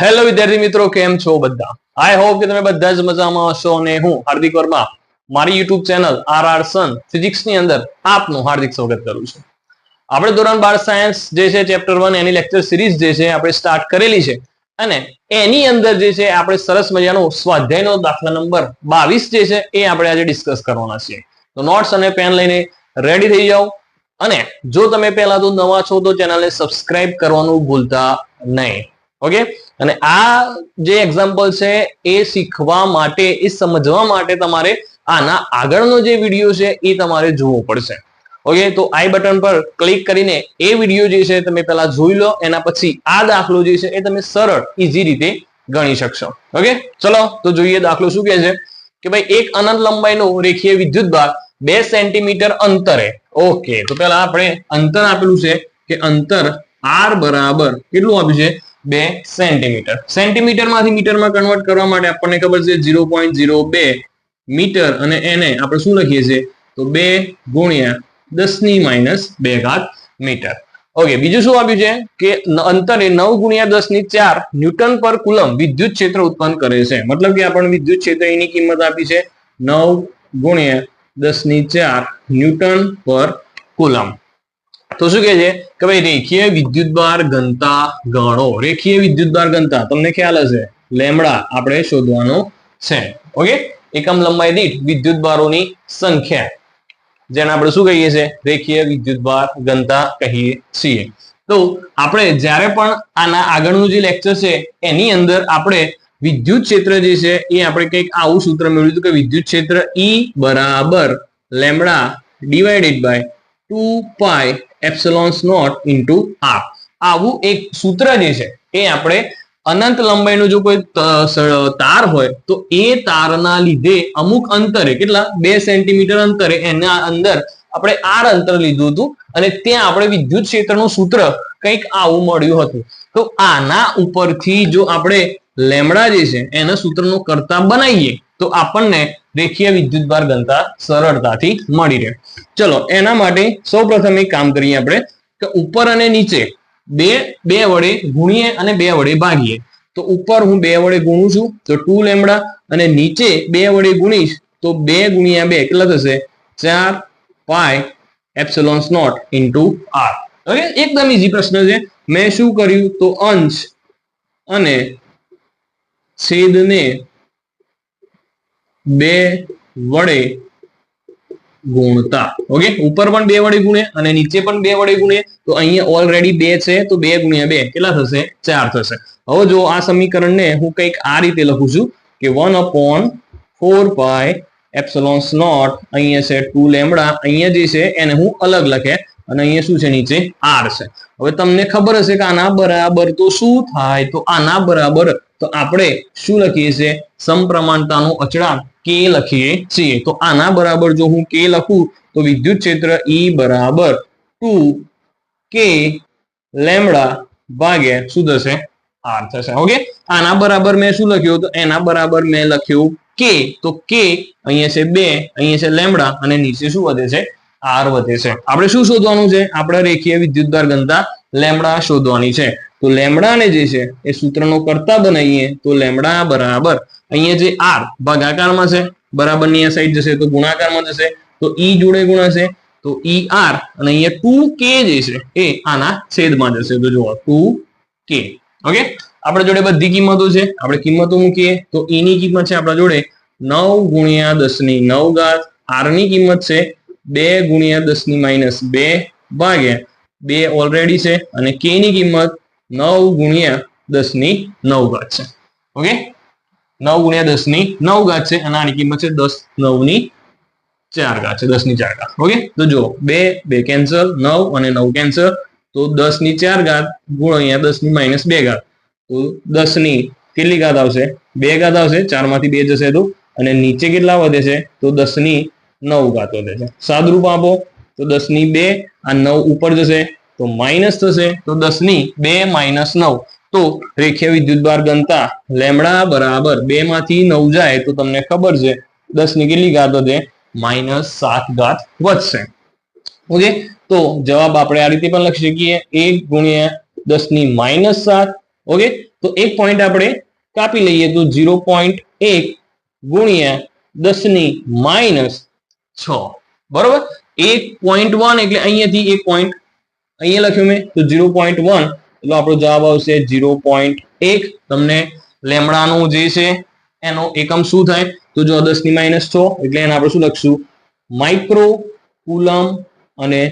Hello વિદ્યાર્થી મિત્રો, કેમ છો બધા? આઈ હોપ કે તમે બધા જ મજામાં હશો અને હું હાર્દિક વર્મા, મારી YouTube channel R R sun ફિઝિક્સની અંદર આપનું હાર્દિક સ્વાગત કરું છું. આપણે ધોરણ બાર સાયન્સ જે છે ચેપ્ટર વન એની લેક્ચર સિરીઝ જે છે, આપણે સ્ટાર્ટ કરેલી છે અને એની અંદર જે છે, આપણે સરસ મજાનો સ્વાધ્યાયનો દાખલા નંબર બાવીસ જે છે, એ આપણે આજે ડિસ્કસ કરવાના છીએ. તો નોટ્સ અને પેન લઈને રેડી થઈ જાઓ અને જો તમે પહેલા તો નવા છો, તો ચેનલને સબસ્ક્રાઇબ કરવાનું ભૂલતા નહીં. ઓકે અને આ જે એક્ઝામ્પલ છે, એ શીખવા માટે, એ સમજવા માટે તમારે આના આગળનો જે વીડિયો છે, એ તમારે જોવો પડશે. ઓકે તો આઈ બટન પર ક્લિક કરીને એ વીડિયો જે છે, તમે પહેલા જોઈ લો. એના પછી આ દાખલો જે છે, એ તમે સરળ ઈઝી રીતે ગણી શકશો. ઓકે ચલો, તો જોઈએ દાખલો શું કહે છે? કે ભાઈ, એક અનંત લંબાઈનો રેખીય વિદ્યુત ભાર બે સેન્ટીમીટર અંતરે. ઓકે તો પહેલા આપણે અંતર આપેલું છે કે અંતર આર બરાબર કેટલું આપ્યું છે? બે સેન્ટીમીટર સેન્ટીમીટરમાંથી મીટરમાં કન્વર્ટ કરવા માટે આપણને ખબર છે ઝીરો પોઈન્ટ ઝીરો બે મીટર અને એને આપણે શું લખીએ છીએ? તો બે ગુણ્યા દસની માઇનસ બે ઘાત મીટર ઓકે બીજું શું આપ્યું છે? કે અંતરે નવ ગુણ્યા દસની ચાર ન્યૂટન પર કુલમ વિદ્યુત ક્ષેત્ર ઉત્પન્ન કરે છે. મતલબ કે આપણને વિદ્યુત ક્ષેત્ર એની કિંમત આપી છે નવ ગુણ્યા દસની ચાર ન્યૂટન પર કુલમ તો શું કહે છે? કે ભાઈ રેખીય વિદ્યુતભાર ઘનતા ગણો. રેખીય વિદ્યુતભાર ઘનતા, તમને ખ્યાલ હશે. લેમડા આપણે શોધવાનો છે. ઓકે એકમ લંબાઈ દીઠ વિદ્યુતભારોની સંખ્યા. જેને આપણે શું કહીએ છીએ? રેખીય વિદ્યુતભાર ઘનતા કહીએ છીએ. તો આપણે જ્યારે પણ આના આગળનું જે લેક્ચર છે, એની અંદર આપણે વિદ્યુત ક્ષેત્ર જે છે, એ આપણે કંઈક આવું સૂત્ર મેળવ્યું કે વિદ્યુત ક્ષેત્ર ઈ બરાબર lambda divided by two pi epsilons naught into r. આવું એક સૂત્ર જે છે, એ આપણે અનંત લંબાઈનો જો કોઈ તાર હોય, તો એ તારના લીધે અમુક અંતરે, કેટલા? બે સેન્ટીમીટર અંતરે એના અંદર આપણે આર અંતર લીધું હતું અને ત્યાં આપણે વિદ્યુત ક્ષેત્રનું સૂત્ર કંઈક આવું મળ્યું હતું. તો આના ઉપરથી જો આપણે લેમડા જે છે, એના સૂત્રનો કરતા બનાવીએ તો આપણને રેખીય વિદ્યુતભાર ઘનતા સરળતાથી મળી રહે. ચલો, એના માટે સૌ પ્રથમ એક કામ કરીએ આપણે કે ઉપર અને નીચે બે બે વડે ગુણીએ અને બે વડે ભાગીએ. તો ઉપર હું બે વડે ગુણું છું, તો ટુ લેમડા અને નીચે બે વડે ગુણીશ, તો બે ગુણ્યા બે કેટલા થશે? ચાર pi epsilons naught into r. Okay એકદમ ઈઝી પ્રશ્ન છે. મેં શું કર્યું? તો અંશ અને છેદને બે વડે ગુણતા. ઓકે ઉપર પણ બે વડે ગુણે અને નીચે પણ બે વડે ગુણે. તો અહીંયા ઓલરેડી બે છે, તો બે ગુણ્યા બે. કેટલા થશે? ચાર થશે. હવે જો આ સમીકરણને હું કંઈક આ રીતે લખું છું કે one upon four pi epsilons naught અહીંયા છે ટુ લેમડા અહીંયા જે છે એને હું અલગ લખે અને અહીંયા શું છે નીચે? આર છે. હવે તમને ખબર હશે કે આના બરાબર તો શું થાય? તો આના બરાબર તો આપણે શું લખીએ છીએ? સમપ્રમાણતાનો અચળાંક કે લખીએ છીએ. તો આના બરાબર જો હું કે લખું, તો વિદ્યુત ક્ષેત્ર ઈ બરાબર ટુ કે લેમડા ભાગ્યા શું થશે? આર થશે. ઓકે આના બરાબર મેં શું લખ્યું? તો એના બરાબર મેં લખ્યું કે તો કે અહીંયા છે બે, અહીંયા છે લેમડા અને નીચે શું વધે છે? આર વધે છે. આપણે શું શોધવાનું છે? આપણે રેખીય વિદ્યુતભાર ઘનતા લેમડા શોધવાની છે. તો લેમડાને જે છે, એ સૂત્રનો કરતા બનાવીએ, તો લેમડા બરાબર અહીંયા જે આર ભાગાકારમાં છે બરાબરની સાઈડ જશે, તો ગુણાકારમાં જશે, તો ઈ જોડે ગુણાશે, તો ઈ આર અને અહીંયા ટુ કે જે છે, એ આના છેદમાં જશે. તો જુઓ, ટુ કે. ઓકે? આપણા જોડે બધી કિંમતો છે. આપણે કિંમતો મૂકીએ, તો ઈ ની કિંમત છે આપણા જોડે નવ ગુણ્યા દસની નવ ઘાત આરની કિંમત છે, બે ગુણ્યા દસની માઇનસ બે ભાગ્યા બે ઓલરેડી છે અને કે ની કિંમત નવ ગુણ્યા દસની નવ ઘાત છે. ઓકે નવ ગુણ્યા દસની નવ ઘાત છે અને આની કિંમત છે દસ નવની ચાર ઘાત છે. દસની ચાર ઘાત. ઓકે તો જો બે બે કેન્સલ નવ અને નવ કેન્સલ તો દસની ચાર ઘાત ગુણ અહીંયા દસની માઇનસ બે ઘાત. તો દસની કેટલી ઘાત આવશે? બે ઘાત આવશે. ચારમાંથી બે જશે તો. અને નીચે કેટલા વધે છે? તો દસની નવ ઘાત વધે છે. સાદરૂપ આપો. તો દસની બે આ નવ ઉપર જશે. તો માઇનસ થશે. તો દસની બે માઇનસ નવ. તો રેખીય વિદ્યુતભાર ગણતા લેમડા બરાબર બે માંથી નવ જાય તો તમને ખબર છે દસની કેટલી ઘાત વધે? માઇનસ સાત ઘાત વધશે. ઓકે? તો જવાબ આપણે આ રીતે પણ લખી શકીએ. એક ગુણ્યા દસની માઇનસ સાત. ઓકે? તો એક પોઈન્ટ આપણે કાપી લઈએ તો ઝીરો પોઈન્ટ એક ગુણ્યા દસની માઇનસ છ. બરોબર? એક પોઈન્ટ વન એટલે અહીંયાથી એક પોઈન્ટ અહીંયા લખ્યું મેં, તો ઝીરો પોઈન્ટ વન એટલે આપણો જવાબ આવશે ઝીરો પોઈન્ટ એક. તમને લેમડાનું જે છે, એનો એકમ શું થાય? તો જો દસની માઇનસ છ, એટલે એને આપણે શું લખશું? માઇક્રો કુલમ અને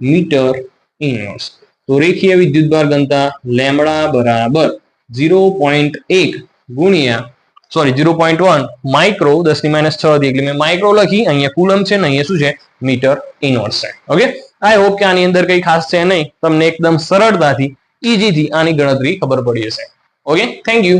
મીટર ઇન્વર્સ તો રેખીય વિદ્યુતભાર ઘનતા લેમડા બરાબર ઝીરો પોઈન્ટ એક ગુણ્યા sorry zero point one micro દસની માઇનસ છ હતી એટલે મેં માઇક્રો લખી, અહીંયા કુલમ છે ને અહીંયા શું છે? મીટર ઇન્વર્સ છે. ઓકે આઈ હોપ કે આની અંદર કઈ ખાસ છે નહીં. તમને એકદમ સરળતાથી ઇઝીથી આની ગણતરી ખબર પડી હશે. Okay thank you